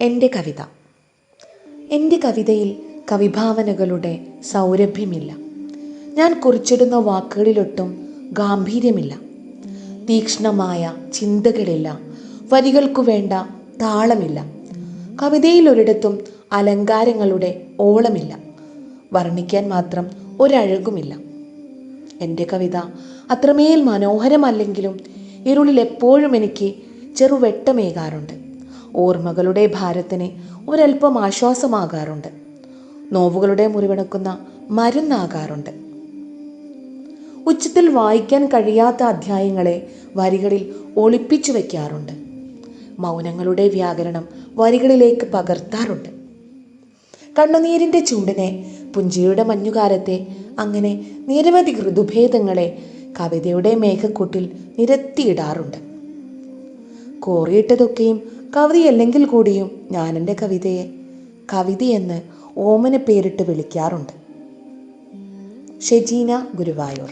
എന്റെ കവിത. എന്റെ കവിതയിൽ കവിഭാവനകളുടെ സൗരഭ്യമില്ല. ഞാൻ കുറിച്ചിടുന്ന വാക്കുകളിലൊട്ടും ഗാംഭീര്യമില്ല. തീക്ഷ്ണമായ ചിന്തകളില്ല വരികൾക്കു വേണ്ട താളമില്ല. കവിതയിൽ ഒരിടത്തും അലങ്കാരങ്ങളുടെ ഓളമില്ല. വർണിക്കാൻ മാത്രം ഒരഴകുമില്ല. എന്റെ കവിത അത്രമേൽ മനോഹരമല്ലെങ്കിലും ഇരുളിൽ എപ്പോഴും എനിക്ക് ചെറുവെട്ടമേകാറുണ്ട്. ഓർമ്മകളുടെ ഭാരത്തിന് ഒരൽപ്പം ആശ്വാസമാകാറുണ്ട്. നോവുകളുടെ മുറിവെടുക്കുന്ന മരുന്നാകാറുണ്ട്. ഉച്ചത്തിൽ വായിക്കാൻ കഴിയാത്ത അധ്യായങ്ങളെ വരികളിൽ ഒളിപ്പിച്ചു വയ്ക്കാറുണ്ട്. മൗനങ്ങളുടെ വ്യാകരണം വരികളിലേക്ക് പകർത്താറുണ്ട്. കണ്ണുനീരിന്റെ ചൂടിനെ പുഞ്ചിയുടെ മഞ്ഞുകാലത്തെ അങ്ങനെ നിരവധി ഋതുഭേദങ്ങളെ കവിതയുടെ മേഘക്കൂട്ടിൽ നിരത്തിയിടാറുണ്ട്. കോറിയിട്ടതൊക്കെയും കവിതയല്ലെങ്കിൽ കൂടിയും ഞാൻ എന്റെ കവിതയെ കവിതയെന്ന് ഓമന പേരിട്ട് വിളിക്കാറുണ്ട്. ഷെജീന ഗുരുവായൂർ.